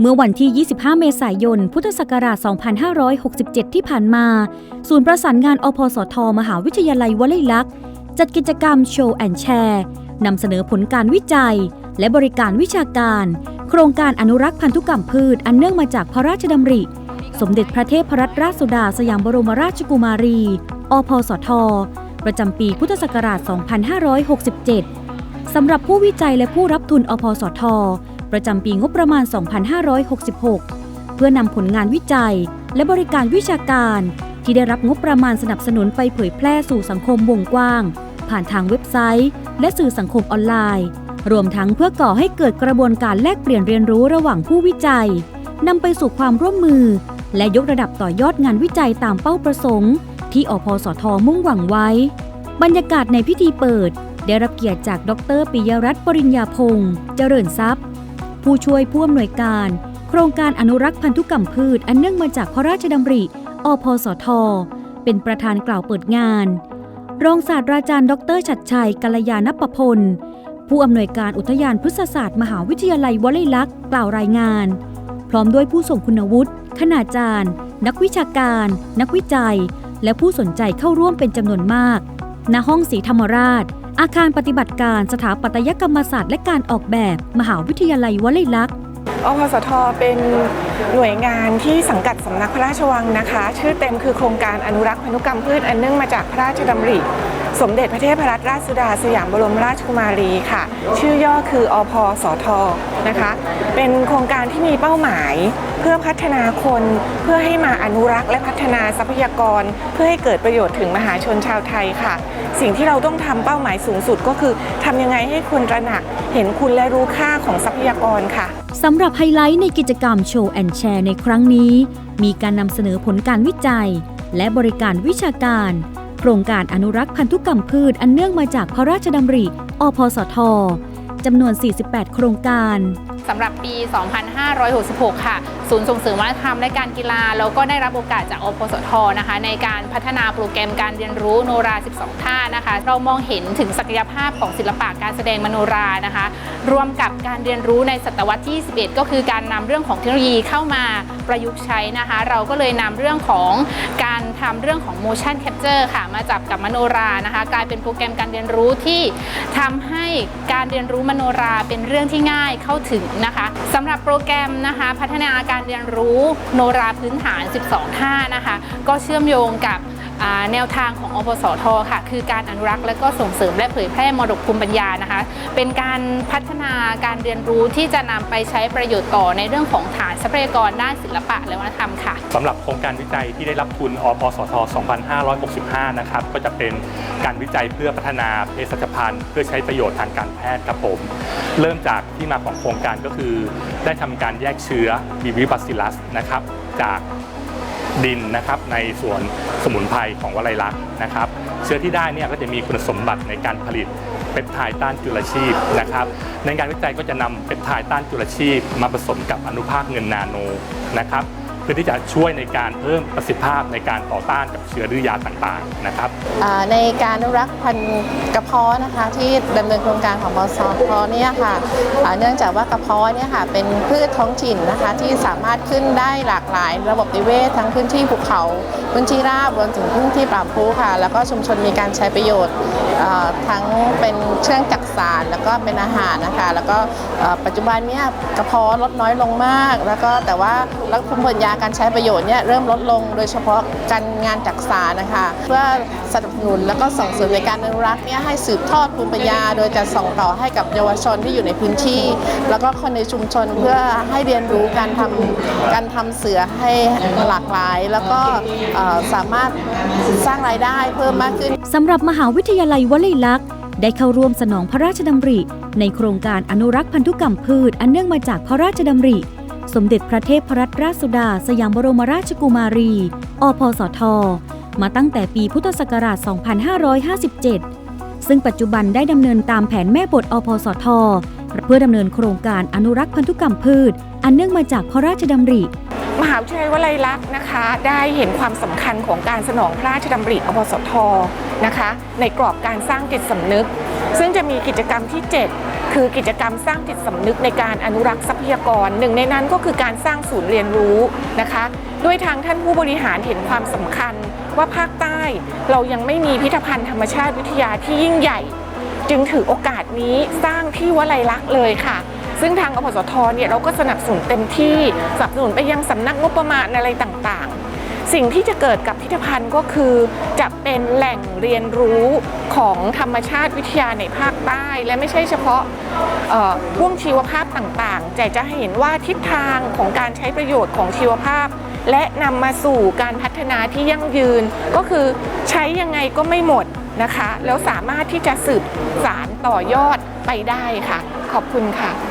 เมื่อวันที่ 25 เมษายน พุทธศักราช 2567 ที่ผ่านมา ศูนย์ประสานงานอพสท มหาวิทยาลัยวลัยลักษณ์ จัดกิจกรรมโชว์แอนแชร์นำเสนอผลการวิจัย และบริการวิชาการ โครงการอนุรักษ์พันธุกรรมพืชอันเนื่องมาจากพระราชดำริ สมเด็จพระเทพรัตนราชสุดาสยามบรมราชกุมารี อพสท ประจำปีพุทธศักราช 2567 สำหรับผู้วิจัยและผู้รับทุนอพสท ประจำปีงบประมาณ 2566 เพื่อนำผลงานวิจัย และบริการวิชาการ ที่ได้รับงบประมาณสนับสนุนไปเผยแพร่สู่สังคมวงกว้าง ผ่านทางเว็บไซต์ และสื่อสังคมออนไลน์ รวมทั้งเพื่อก่อให้เกิดกระบวนการแลกเปลี่ยนเรียนรู้ระหว่างผู้วิจัยนำไปสู่ความร่วมมือ และยกระดับต่อยอดงานวิจัยตามเป้าประสงค์ ที่อพสทมุ่งหวังไว้ บรรยากาศในพิธีเปิดได้รับเกียรติจากดรปิยรัตน์ปริญญาพงศ์เจริญทรัพย์ ผู้ช่วยผู้อำนวยการ โครงการอนุรักษ์พันธุกรรมพืชอันเนื่องมาจากพระราชดำริ อพสท เป็นประธานกล่าวเปิดงาน รองศาสตราจารย์ดรชัดชัยกัลยาณปพล ผู้อำนวยการอุทยานพฤกษศาสตร์มหาวิทยาลัยวลัยลักษณ์กล่าวรายงาน พร้อมด้วยผู้ส่งคุณวุฒิคณาจารย์ นักวิชาการ นักวิจัย และผู้สนใจเข้าร่วมเป็นจำนวนมาก ณห้องศรีธรรมราช อาคารปฏิบัติการสถาปัตยกรรมศาสตร์และการออกแบบ มหาวิทยาลัยวลัยลักษณ์อพสทเป็นหน่วยงานที่สังกัดสำนักพระราชวังนะคะ ชื่อเต็มคือโครงการอนุรักษ์พันธุกรรมพืชอันเนื่องมาจากพระราชดำริ สมเด็จพระเทพรัตนราชสุดาสยามบรมราชกุมารีค่ะ ชื่อย่อคืออพสทนะคะ เป็นโครงการที่มีเป้าหมาย เพื่อพัฒนาคนเพื่อให้มาอนุรักษ์และพัฒนาทรัพยากร เพื่อให้เกิดประโยชน์ถึงมหาชนชาวไทยค่ะ สิ่งที่เราต้องทำเป้าหมายสูงสุดก็คือทำยังไงให้คนตระหนักเห็นคุณและรู้ค่าของทรัพยากรค่ะสำหรับไฮไลท์ในกิจกรรมโชว์แอนแชร์ในครั้งนี้ มีการนำเสนอผลการวิจัย และบริการวิชาการ โครงการอนุรักษ์พันธุกรรมพืชอันเนื่องมาจากพระราชดำริ อพสทจำนวน 48 โครงการ สำหรับปี 2566 ค่ะ ศูนย์ส่งเสริมวัฒนธรรมและการกีฬา แล้วก็ได้รับโอกาสจากอพสทนะคะ ในการพัฒนาโปรแกรมการเรียนรู้โนรา 12 ท่านะคะ เรามองเห็นถึงศักยภาพของศิลปะการแสดงมโนรานะคะ รวมกับการเรียนรู้ในศตวรรษที่21ก็คือการนำเรื่องของเทคโนโลยีเข้ามาประยุกต์ใช้นะคะ เราก็เลยนำเรื่องของการ ทำเรื่องของ motion capture ค่ะ มาจับกับมโนรานะคะ กลายเป็นโปรแกรมการเรียนรู้ที่ทำให้การเรียนรู้มโนราเป็นเรื่องที่ง่ายเข้าถึงนะคะสำหรับโปรแกรมนะคะ พัฒนาการเรียนรู้โนราพื้นฐาน 12 ท่านะคะ ก็เชื่อมโยงกับ แนวทางของอปสทค่ะคือการอนุรักษ์และก็ส่งเสริมและเผยแพร่มรดกภูมิปัญญานะคะ เป็นการพัฒนาการเรียนรู้ที่จะนำไปใช้ประโยชน์ต่อในเรื่องของฐานทรัพยากรด้านศิลปะและวัฒนธรรมค่ะสำหรับโครงการวิจัยที่ได้รับทุนอปสท 2565 นะครับก็จะเป็นการวิจัยเพื่อพัฒนาเภสัชพันธุ์เพื่อใช้ประโยชน์ทางการแพทย์ครับผม เริ่มจากที่มาของโครงการก็คือ ได้ทำการแยกเชื้อบีวิบัสซิลัสนะครับจาก ดินนะครับในสวนสมุนไพรของวลัยลักษณ์นะครับ เชื้อที่ได้เนี่ยก็จะมีคุณสมบัติในการผลิตเปปไทด์ต้านจุลชีพนะครับ ในการวิจัยก็จะนำเปปไทด์ต้านจุลชีพ มาผสมกับอนุภาคเงินนาโนนะครับ พื่อที่จะช่วยในการเพิ่มประสิทธิภาพในการต่อต้านกับเชื้อดื้อยาต่างๆนะครับในการอนุรักษ์พันธุ์กระเพาะนะคะที่ดำเนินโครงการของบสพเนี่ยค่ะเนื่องจากว่ากระเพาะเนี่ยค่ะเป็นพืชท้องถิ่นนะคะที่สามารถขึ้นได้หลากหลาย ระบบนิเวศทั้งพื้นที่ภูเขา พื้นที่ราบรวมถึงพื้นที่ป่าพูค่ะ แล้วก็ชุมชนมีการใช้ประโยชน์ ทั้งเป็นเครื่องจักสานแล้วก็เป็นอาหารนะคะ แล้วก็ปัจจุบันเนี้ยกระเพาะลดน้อยลงมาก แล้วก็แต่ว่าแล้วภูมิปัญญาการใช้ประโยชน์เนี่ยเริ่มลดลงโดยเฉพาะการงานจักสานนะคะ เพื่อสนับสนุน แล้วก็ส่งเสริมในการอนุรักษ์เนี่ยให้สืบทอดภูมิปัญญา โดยจะส่งต่อให้กับเยาวชนที่อยู่ในพื้นที่ แล้วก็คนในชุมชนเพื่อให้เรียนรู้การทำการทำเสือให้หลากหลาย แล้วก็สามารถสร้างรายได้เพิ่มมากขึ้นสำหรับมหาวิทยาลัยวลัยลักษณ์ได้เข้าร่วมสนองพระราชดำริ ในโครงการอนุรักษ์พันธุกรรมพืช อันเนื่องมาจากพระราชดำริ สมเด็จพระเทพรัตนราชสุดา สยามบรมราชกุมารี อพสท มาตั้งแต่ปีพุทธศักราช 2557 ซึ่งปัจจุบันได้ดำเนินตามแผนแม่บทอพสท เพื่อดำเนินโครงการอนุรักษ์พันธุกรรมพืช อันเนื่องมาจากพระราชดำริมหาวิทยาลัยวลัยลักษณ์นะคะ ได้เห็นความสำคัญของการสนองพระราชดำริอพสทนะคะ ในกรอบการสร้างจิตสำนึก ซึ่งจะมีกิจกรรมที่ 7 คือกิจกรรมสร้างจิตสำนึกในการอนุรักษ์ทรัพยากร หนึ่งในนั้นก็คือการสร้างศูนย์เรียนรู้นะคะด้วยทางท่านผู้บริหารเห็นความสำคัญว่าภาคใต้เรายังไม่มีพิพิธภัณฑ์ธรรมชาติวิทยาที่ยิ่งใหญ่ จึงถือโอกาสนี้สร้างที่วลัยลักษณ์เลยค่ะ ซึ่งทางอพสทเนี่ยเราก็สนับสนุนเต็มที่สนับสนุนไปยังสำนักงบประมาณอะไรต่างๆ สิ่งที่จะเกิดกับพิพิธภัณฑ์ก็คือ จะเป็นแหล่งเรียนรู้ของธรรมชาติวิทยาในภาคใต้ และไม่ใช่เฉพาะพ่วงชีวภาพต่างๆแต่จะเห็นว่าทิศทางของการใช้ประโยชน์ของชีวภาพ และนำมาสู่การพัฒนาที่ยั่งยืน ก็คือใช้ยังไงก็ไม่หมดนะคะ แล้วสามารถที่จะสืบสารต่อยอดไปได้ค่ะ ขอบคุณค่ะ